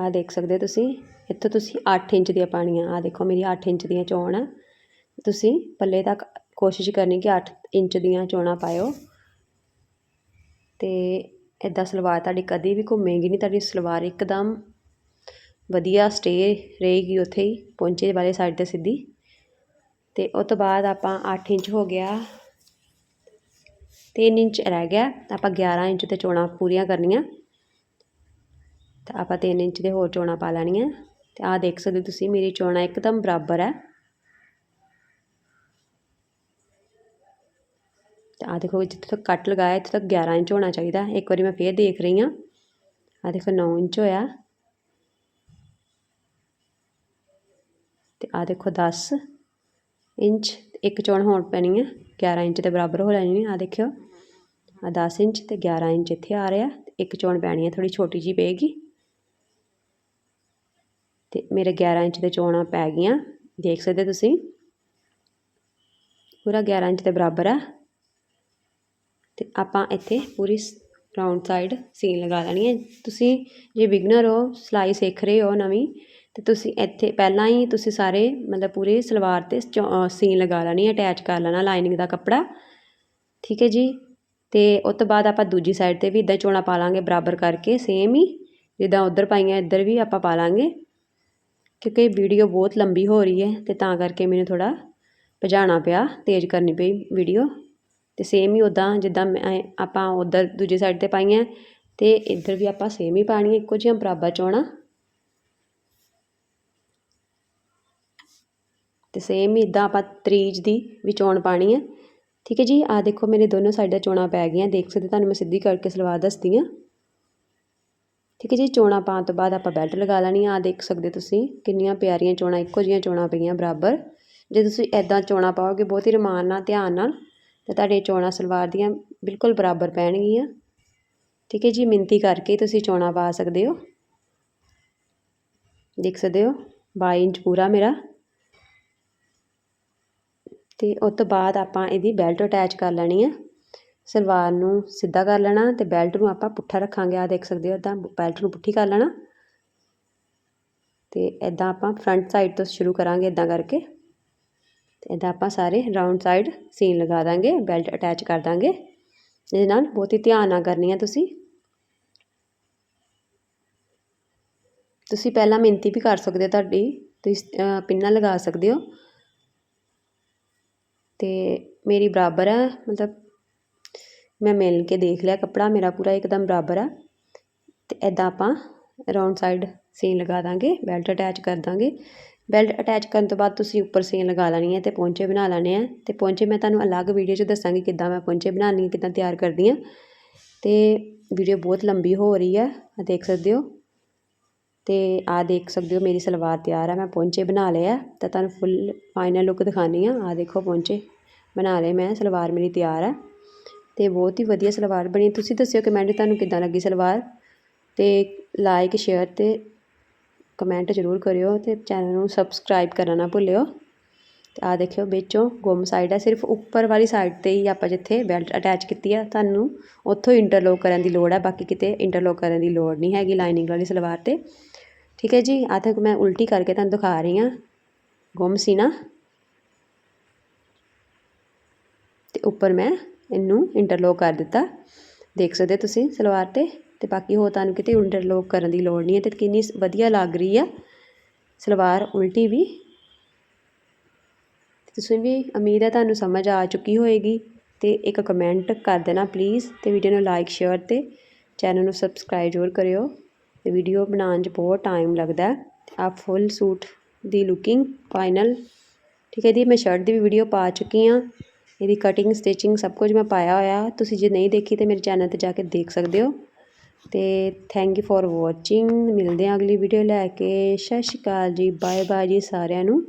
ਆਹ ਦੇਖ ਸਕਦੇ ਤੁਸੀਂ, ਇੱਥੋਂ ਤੁਸੀਂ 8 ਇੰਚ ਦੀਆਂ ਪਾਣੀਆਂ ਆਹ ਦੇਖੋ ਮੇਰੀ 8 ਇੰਚ ਦੀਆਂ ਚੋਣ ਆ। ਤੁਸੀਂ ਪੱਲੇ ਤੱਕ ਕੋਸ਼ਿਸ਼ ਕਰਨੀ ਕਿ 8 ਇੰਚ ਦੀਆਂ ਚੋਣਾਂ ਪਾਇਓ। ਤੇ ਇਦਾਂ ਸਲਵਾਰ ਤੁਹਾਡੀ ਕਦੀ ਵੀ ਘੁੰਮੇਗੀ ਨਹੀਂ, ਤੁਹਾਡੀ ਸਲਵਾਰ ਇੱਕਦਮ ਵਧੀਆ ਸਟੇ ਰਹੇਗੀ ਉੱਥੇ ਹੀ ਪਹੁੰਚੇ ਵਾਲੇ ਸਾਈਡ ਤੇ ਸਿੱਧੀ। ਤੇ ਉਸ ਤੋਂ ਬਾਅਦ ਆਪਾਂ 8 ਇੰਚ ਹੋ ਗਿਆ। 3 ਇੰਚ ਰਹਿ ਗਿਆ, ਆਪਾਂ 11 ਇੰਚ ਤੇ ਚੋਣਾਂ ਪੂਰੀਆਂ ਕਰਨੀਆਂ। ਤਾਂ ਆਪਾਂ 3 ਇੰਚ ਦੇ ਹੋਰ ਚੋਣਾਂ ਪਾ ਲੈਣੀਆਂ। ਤੇ ਆਹ ਦੇਖ ਸਕਦੇ ਤੁਸੀਂ, ਮੇਰੀ ਚੋਣਾਂ ਇੱਕਦਮ ਬਰਾਬਰ ਹੈ। ਤੇ ਆਹ ਦੇਖੋ, ਜਿੱਥੇ ਤੱਕ ਕੱਟ ਲਗਾਇਆ, ਇੱਥੇ ਤੱਕ 11 ਇੰਚ ਹੋਣਾ ਚਾਹੀਦਾ। ਇੱਕ ਵਾਰੀ ਮੈਂ ਫੇਰ ਦੇਖ ਰਹੀ ਹਾਂ। ਆਹ ਦੇਖੋ 9 ਇੰਚ ਹੋਇਆ। ਤੇ ਆਹ ਦੇਖੋ 10 ਇੰਚ, ਇੱਕ ਚੋਣ ਹੋਣ ਪੈਣੀ ਹੈ। 11 ਇੰਚ ਦੇ ਬਰਾਬਰ ਹੋ ਲੈਣੀ ਹੈ। ਆਹ ਦੇਖਿਓ। ਆ 10 ਇੰਚ ਤੇ 11 ਇੰਚ ਇੱਥੇ ਆ ਰਿਹਾ। ਇੱਕ ਚੋਣ ਪੈਣੀ ਹੈ ਥੋੜੀ ਛੋਟੀ ਜੀ ਪਏਗੀ। ਤੇ ਮੇਰੇ 11 ਇੰਚ ਦੇ ਚੋਣਾਂ ਪੈ ਗਈਆਂ। ਦੇਖ ਸਕਦੇ ਤੁਸੀਂ? ਪੂਰਾ 11 ਇੰਚ ਦੇ ਬਰਾਬਰ ਆ। ਤੇ ਆਪਾਂ ਇੱਥੇ ਪੂਰੀ ਰਾਉਂਡ ਸਾਈਡ ਸੀਨ ਲਗਾ ਲੈਣੀ ਹੈ। ਤੁਸੀਂ ਜੇ ਬਿਗਨਰ ਹੋ, ਸਿਲਾਈ ਸਿੱਖ ਰਹੇ ਹੋ ਨਵੀਂ, ਤੇ ਤੁਸੀਂ ਇੱਥੇ ਪਹਿਲਾਂ ਹੀ ਤੁਸੀਂ ਸਾਰੇ ਮਤਲਬ ਪੂਰੇ ਸਲਵਾਰ ਤੇ ਸੀਨ ਲਗਾ ਲੈਣੀ ਹੈ ਅਟੈਚ ਕਰ ਲੈਣਾ ਲਾਈਨਿੰਗ ਦਾ ਕੱਪੜਾ। ਠੀਕ ਹੈ ਜੀ? ਤੇ ਉਸ ਤੋਂ ਬਾਅਦ ਆਪਾਂ ਦੂਜੀ ਸਾਈਡ ਤੇ ਵੀ ਇਦਾਂ ਚੋਣਾ ਪਾ ਲਾਂਗੇ ਬਰਾਬਰ ਕਰਕੇ ਸੇਮ ਹੀ। ਜਿੱਦਾਂ ਉਧਰ ਪਾਈਆਂ, ਇੱਧਰ ਵੀ ਆਪਾਂ ਪਾ ਲਾਂਗੇ। ਕਿਉਂਕਿ ਵੀਡੀਓ ਬਹੁਤ ਲੰਬੀ ਹੋ ਰਹੀ ਹੈ ਤੇ ਤਾਂ ਕਰਕੇ ਮੈਨੂੰ ਥੋੜਾ ਭਜਾਣਾ ਪਿਆ, ਤੇਜ਼ ਕਰਨੀ ਪਈ ਵੀਡੀਓ। ਤੇ ਸੇਮ ਹੀ ਉਦਾਂ ਜਿੱਦਾਂ ਮੈਂ ਆਪਾਂ ਉਧਰ ਦੂਜੀ ਸਾਈਡ ਤੇ ਪਾਈਆਂ ਤੇ ਇੱਧਰ ਵੀ ਆਪਾਂ ਸੇਮ ਹੀ ਪਾਣੀ ਇੱਕੋ ਜਿਹੀਆਂ ਬਰਾਬਰ ਚੋਣਾ। ਤੇ ਸੇਮ ਹੀ ਇਦਾਂ ਆਪਾਂ ਤਰੀਜ ਦੀ ਵੀ ਚੋਣ ਪਾਣੀ ਹੈ। ਠੀਕ ਹੈ ਜੀ ਆ ਦੇਖੋ ਮੇਰੇ ਦੋਨੋਂ ਸਾਈਡਾਂ ਚੋਣਾਂ ਪੈ ਗਈਆਂ, ਦੇਖ ਸਕਦੇ ਤੁਹਾਨੂੰ ਮੈਂ ਸਿੱਧੀ ਕਰਕੇ ਸਲਵਾਰ ਦੱਸਦੀ ਆ ਠੀਕ ਹੈ ਜੀ, ਚੋਣਾਂ ਪਾਉਣ ਤੋਂ ਬਾਅਦ ਆਪਾਂ ਬੈਲਟ ਲਗਾ ਲੈਣੀ ਆ। ਦੇਖ ਸਕਦੇ ਤੁਸੀਂ, ਕਿੰਨੀਆਂ ਪਿਆਰੀਆਂ ਚੋਣਾਂ, ਇੱਕੋ ਜਿਹੀਆਂ ਚੋਣਾਂ ਪਈਆਂ, ਬਰਾਬਰ। ਜੇ ਤੁਸੀਂ ਐਦਾਂ ਚੋਣਾਂ ਪਾਓਗੇ, ਬਹੁਤ ਹੀ ਰਮਾਨ ਨਾਲ, ਧਿਆਨ ਨਾਲ, ਤਾਂ ਤੁਹਾਡੇ ਚੋਣਾਂ ਸਲਵਾਰ ਦੀਆਂ ਬਿਲਕੁਲ ਬਰਾਬਰ ਪੈਣਗੀਆਂ। ਠੀਕ ਹੈ ਜੀ ਮਿੰਤੀ ਕਰਕੇ ਤੁਸੀਂ ਚੋਣਾਂ ਪਾ ਸਕਦੇ ਹੋ। ਦੇਖ ਸਕਦੇ ਹੋ 22 ਇੰਚ ਪੂਰਾ ਮੇਰਾ। ਤੇ ਉਸ ਤੋਂ ਬਾਅਦ ਆਪਾਂ ਇਹਦੀ ਬੈਲਟ ਅਟੈਚ ਕਰ ਲੈਣੀ ਹੈ ਸਲਵਾਰ ਨੂੰ ਸਿੱਧਾ ਕਰ ਲੈਣਾ ਤੇ ਬੈਲਟ ਨੂੰ ਆਪਾਂ ਪੁੱਠਾ ਰੱਖਾਂਗੇ। ਆ ਦੇਖ ਸਕਦੇ ਹੋ ਇਦਾਂ ਬੈਲਟ ਨੂੰ ਪੁੱਠੀ ਕਰ ਲੈਣਾ। ਤੇ ਇਦਾਂ ਆਪਾਂ ਫਰੰਟ ਸਾਈਡ ਤੋਂ ਸ਼ੁਰੂ ਕਰਾਂਗੇ ਇਦਾਂ ਕਰਕੇ। ਤੇ ਇਦਾਂ ਆਪਾਂ ਸਾਰੇ ਰਾਉਂਡ ਸਾਈਡ ਸੀਨ ਲਗਾ ਦਾਂਗੇ, ਬੈਲਟ ਅਟੈਚ ਕਰ ਦਾਂਗੇ। ਇਹਦੇ ਨਾਲ ਬਹੁਤ ਹੀ ਧਿਆਨ ਨਾਲ ਕਰਨੀ ਹੈ ਤੁਸੀਂ। ਤੁਸੀਂ ਪਹਿਲਾਂ ਮਿੰਤੀ ਵੀ ਕਰ ਸਕਦੇ ਹੋ ਤੁਹਾਡੀ। ਤੁਸੀਂ ਪਿੰਨਾ ਲਗਾ ਸਕਦੇ ਹੋ। ਤੇ ਮੇਰੀ ਬਰਾਬਰ ਹੈ ਮਤਲਬ ਮੈਂ ਮਿਲ ਕੇ ਦੇਖ ਲਿਆ ਕੱਪੜਾ, ਮੇਰਾ ਪੂਰਾ ਇੱਕਦਮ ਬਰਾਬਰ ਆ। ਤੇ ਇਦਾਂ ਆਪਾਂ ਰਾਉਂਡ ਸਾਈਡ ਸੀਨ ਲਗਾ ਦਾਂਗੇ ਬੈਲਟ ਅਟੈਚ ਕਰ ਦਾਂਗੇ। ਬੈਲਟ ਅਟੈਚ ਕਰਨ ਤੋਂ ਬਾਅਦ ਤੁਸੀਂ ਉੱਪਰ ਸੀਨ ਲਗਾ ਲੈਣੀ ਹੈ ਤੇ ਪੌਂਚੇ ਬਣਾ ਲੈਣੇ ਆ। ਤੇ ਪੌਂਚੇ ਮੈਂ ਤੁਹਾਨੂੰ ਅਲੱਗ ਵੀਡੀਓ 'ਚ ਦੱਸਾਂਗੀ ਕਿੱਦਾਂ ਮੈਂ ਪੌਂਚੇ ਬਣਾਉਣੀ, ਕਿੱਦਾਂ ਤਿਆਰ ਕਰਦੀ ਆ ਤੇ ਵੀਡੀਓ ਬਹੁਤ ਲੰਬੀ ਹੋ ਰਹੀ ਆ ਆ ਦੇਖ ਸਕਦੇ ਹੋ। ਤੇ ਆ ਦੇਖ ਸਕਦੇ ਹੋ, ਮੇਰੀ ਸਲਵਾਰ ਤਿਆਰ ਆ, ਮੈਂ ਪੌਂਚੇ ਬਣਾ ਲਿਆ ਤਾਂ ਤੁਹਾਨੂੰ ਫੁੱਲ ਫਾਈਨਲ ਲੁੱਕ ਦਿਖਾਣੀ ਆ ਆ ਦੇਖੋ ਪੌਂਚੇ ਬਣਾ ਲਏ ਮੈਂ, ਸਲਵਾਰ ਮੇਰੀ ਤਿਆਰ ਆ। ਅਤੇ ਬਹੁਤ ਹੀ ਵਧੀਆ ਸਲਵਾਰ ਬਣੀ। ਤੁਸੀਂ ਦੱਸਿਓ ਕਮੈਂਟ ਤੁਹਾਨੂੰ ਕਿੱਦਾਂ ਲੱਗੀ ਸਲਵਾਰ? ਅਤੇ ਲਾਈਕ ਸ਼ੇਅਰ ਅਤੇ ਕਮੈਂਟ ਜ਼ਰੂਰ ਕਰਿਓ ਅਤੇ ਚੈਨਲ ਨੂੰ ਸਬਸਕ੍ਰਾਈਬ ਕਰਨਾ ਨਾ ਭੁੱਲਿਓ। ਤੇ ਆ ਦੇਖਿਓ ਵਿੱਚੋਂ ਗੁੰਮ ਸਾਈਡ ਹੈ ਸਿਰਫ ਉੱਪਰ ਵਾਲੀ ਸਾਈਡ ਤੇ ਹੀ ਆਪਾਂ ਜਿੱਥੇ ਬੈਲਟ ਅਟੈਚ ਕੀਤੀ ਆ, ਤੁਹਾਨੂੰ ਉੱਥੋਂ ਇੰਟਰਲੋਕ ਕਰਨ ਦੀ ਲੋੜ ਹੈ ਬਾਕੀ ਕਿਤੇ ਇੰਟਰਲੋਕ ਕਰਨ ਦੀ ਲੋੜ ਨਹੀਂ ਹੈਗੀ ਲਾਈਨਿੰਗ ਵਾਲੀ ਸਲਵਾਰ ਤੇ। ਠੀਕ ਹੈ ਜੀ ਆ ਤੱਕ ਮੈਂ ਉਲਟੀ ਕਰਕੇ ਤੁਹਾਨੂੰ ਦਿਖਾ ਰਹੀ ਹਾਂ। ਗੁੰਮ ਸੀ ਨਾ। ਤੇ ਉੱਪਰ ਮੈਂ ਇਹਨੂੰ ਇੰਟਰਲੋਕ ਕਰ ਦਿੱਤਾ। ਦੇਖ ਸਕਦੇ ਤੁਸੀਂ ਸਲਵਾਰ ਤੇ ਤੇ ਬਾਕੀ ਹੋ ਤੁਹਾਨੂੰ ਕਿਤੇ ਇੰਟਰਲੋਕ ਕਰਨ ਦੀ ਲੋੜ ਨਹੀਂ ਹੈ ਤੇ ਕਿੰਨੀ ਵਧੀਆ ਲੱਗ ਰਹੀ ਆ। ਸਲਵਾਰ ਉਲਟੀ ਵੀ। ਤੁਸੀਂ ਵੀ ਉਮੀਦ ਹੈ ਤੁਹਾਨੂੰ ਸਮਝ ਆ ਚੁੱਕੀ ਹੋਏਗੀ ਤੇ ਇੱਕ ਕਮੈਂਟ ਕਰ ਦੇਣਾ ਪਲੀਜ਼ ਤੇ ਵੀਡੀਓ ਨੂੰ ਲਾਈਕ ਸ਼ੇਅਰ ਤੇ ਚੈਨਲ ਨੂੰ ਸਬਸਕ੍ਰਾਈਬ ਜ਼ਰੂਰ ਕਰਿਓ। ਤੇ ਵੀਡੀਓ ਬਣਾਉਣ 'ਚ ਬਹੁਤ ਟਾਈਮ ਲੱਗਦਾ ਆ ਫੁੱਲ ਸੂਟ ਦੀ ਲੁਕਿੰਗ ਫਾਈਨਲ ਠੀਕ ਹੈ ਜੀ, ਮੈਂ ਸ਼ਰਟ ਦੀ ਵੀ ਵੀਡੀਓ ਪਾ ਚੁੱਕੀ ਹਾਂ। ਇਹਦੀ ਕਟਿੰਗ ਸਟਿਚਿੰਗ ਸਭ ਕੁਝ ਮੈਂ ਪਾਇਆ ਹੋਇਆ। ਤੁਸੀਂ ਜੇ ਨਹੀਂ ਦੇਖੀ ਤੇ ਮੇਰੇ ਚੈਨਲ ਤੇ ਜਾ ਕੇ ਦੇਖ ਸਕਦੇ ਹੋ। ਤੇ ਥੈਂਕ ਯੂ ਫॉर ਵਾਚਿੰਗ ਮਿਲਦੇ ਹਾਂ ਅਗਲੀ ਵੀਡੀਓ ਲੈ ਕੇ। ਸਤਿ ਸ਼੍ਰੀ ਅਕਾਲ ਜੀ। ਬਾਏ ਬਾਏ ਜੀ ਸਾਰਿਆਂ ਨੂੰ।